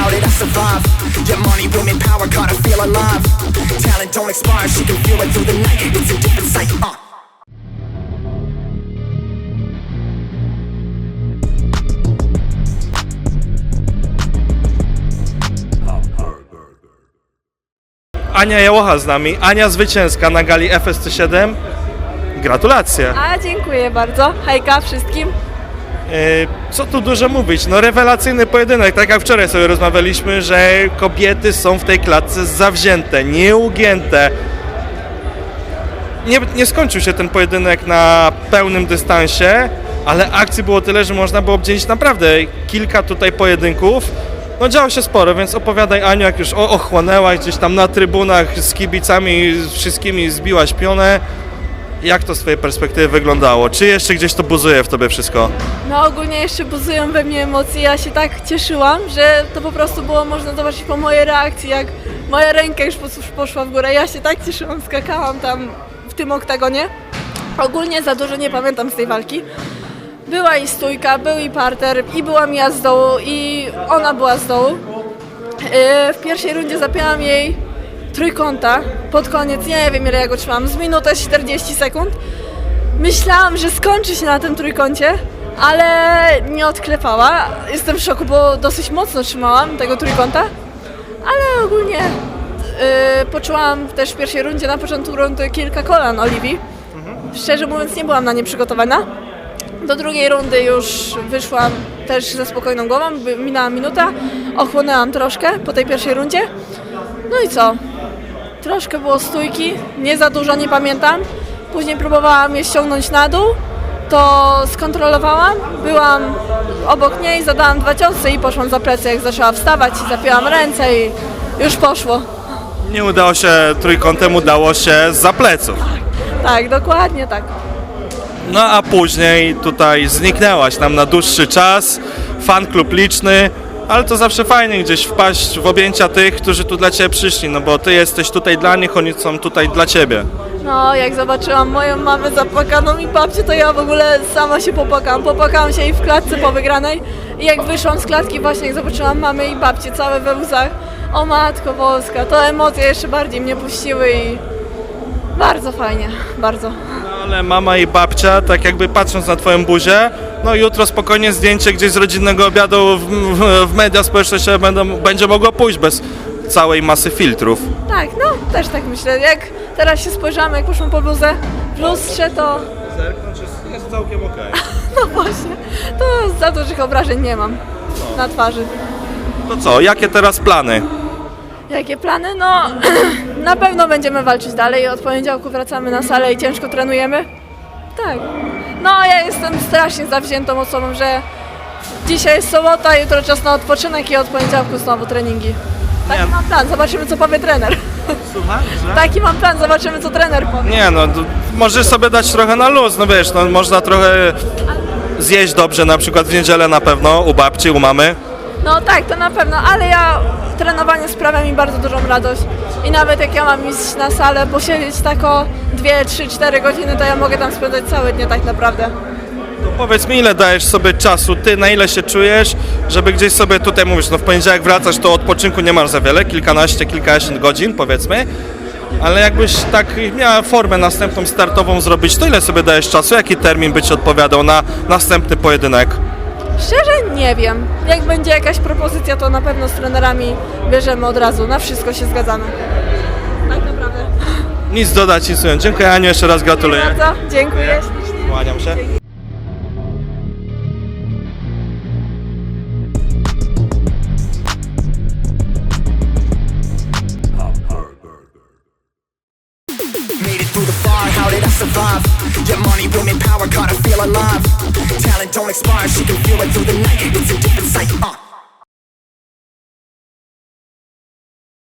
how did I survive? Yeah, money, women, power, gotta feel alive. Talent don't expire, she can feel it through the night. It's a different sight, uh. Ania Jałocha z nami. Ania zwycięska na gali FSC7. Gratulacje. A dziękuję bardzo. Hejka wszystkim. E, Co tu dużo mówić? No rewelacyjny pojedynek, tak jak wczoraj sobie rozmawialiśmy, że kobiety są w tej klatce zawzięte, nieugięte. Nie, nie skończył się ten pojedynek na pełnym dystansie, ale akcji było tyle, że można było obdzielić naprawdę kilka tutaj pojedynków. No działo się sporo, więc opowiadaj Aniu, jak już ochłonęłaś gdzieś tam na trybunach z kibicami, z wszystkimi zbiłaś pionę. Jak to z twojej perspektywy wyglądało? Czy jeszcze gdzieś to buzuje w tobie wszystko? No ogólnie jeszcze buzują we mnie emocje. Ja się tak cieszyłam, że to po prostu było można zobaczyć po mojej reakcji, jak moja ręka już pos- poszła w górę. Ja się tak cieszyłam, skakałam tam w tym oktagonie. Ogólnie za dużo nie pamiętam z tej walki. Była i stójka, był i parter, i byłam ja z dołu, i ona była z dołu. Yy, W pierwszej rundzie zapięłam jej trójkąta pod koniec, nie wiem ile ja go trzymałam, z minutę 40 sekund. Myślałam, że skończy się na tym trójkącie, ale nie odklepała. Jestem w szoku, bo dosyć mocno trzymałam tego trójkąta, ale ogólnie yy, poczułam też w pierwszej rundzie, na początku rundy kilka kolan Oliwii. Szczerze mówiąc nie byłam na nie przygotowana. Do drugiej rundy już wyszłam też ze spokojną głową, minęła minuta, ochłonęłam troszkę po tej pierwszej rundzie. No i co? Troszkę było stójki, nie za dużo, nie pamiętam. Później próbowałam je ściągnąć na dół, to skontrolowałam, byłam obok niej, zadałam dwa ciosy i poszłam za plecy, jak zaczęła wstawać i zapięłam ręce i już poszło. Nie udało się trójkątem, udało się za pleców. Tak, dokładnie tak. No a później tutaj zniknęłaś nam na dłuższy czas, fan klub liczny, ale to zawsze fajnie gdzieś wpaść w objęcia tych, którzy tu dla Ciebie przyszli, no bo Ty jesteś tutaj dla nich, oni są tutaj dla Ciebie. No, jak zobaczyłam moją mamę zapłakaną i babcię, to ja w ogóle sama się popłakałam. Popłakałam się i w klatce po wygranej. I jak wyszłam z klatki, właśnie jak zobaczyłam mamę i babcię całe we łzach. O matko boska, to emocje jeszcze bardziej mnie puściły i bardzo fajnie, bardzo. Ale mama i babcia, tak jakby patrząc na Twoją buzię, no jutro spokojnie zdjęcie gdzieś z rodzinnego obiadu w, w, w media społecznościowe będą, będzie mogło pójść bez całej masy filtrów. Tak, no, też tak myślę. Jak teraz się spojrzałam, jak poszłam po bluzę w lustrze, to Zerknąć jest, jest całkiem okej. no właśnie, to za dużych obrażeń nie mam na twarzy. To co, jakie teraz plany? Jakie plany? No, na pewno będziemy walczyć dalej. Od poniedziałku wracamy na salę i ciężko trenujemy. Tak. No, ja jestem strasznie zawziętą osobą, że dzisiaj jest sobota, jutro czas na odpoczynek i od poniedziałku znowu treningi. Taki Nie. mam plan, zobaczymy co powie trener. Słucham? Taki mam plan, zobaczymy co trener powie. Nie no, możesz sobie dać trochę na luz, no wiesz, no można trochę zjeść dobrze, na przykład w niedzielę na pewno, u babci, u mamy. No tak, to na pewno, ale ja trenowanie sprawia mi bardzo dużą radość. I nawet jak ja mam iść na salę, posiedzieć tak o 2, 3, 4 godziny, to ja mogę tam spędzać całe dnie tak naprawdę. To powiedz mi, ile dajesz sobie czasu, ty na ile się czujesz, żeby gdzieś sobie tutaj mówisz, no w poniedziałek wracasz, to odpoczynku nie masz za wiele, kilkanaście, kilkadziesiąt godzin powiedzmy, ale jakbyś tak miała formę następną startową zrobić, to ile sobie dajesz czasu, jaki termin by ci odpowiadał na następny pojedynek? Szczerze nie wiem. Jak będzie jakaś propozycja, to na pewno z trenerami bierzemy od razu. Na wszystko się zgadzamy. Tak naprawdę. Nic dodać, nic ująć. Dziękuję Aniu, jeszcze raz gratuluję. Bardzo dziękuję. Kłaniam się. Yeah, money, women, power, gotta feel alive. Talent don't expire, she can feel it through the night. It's a different sight, uh.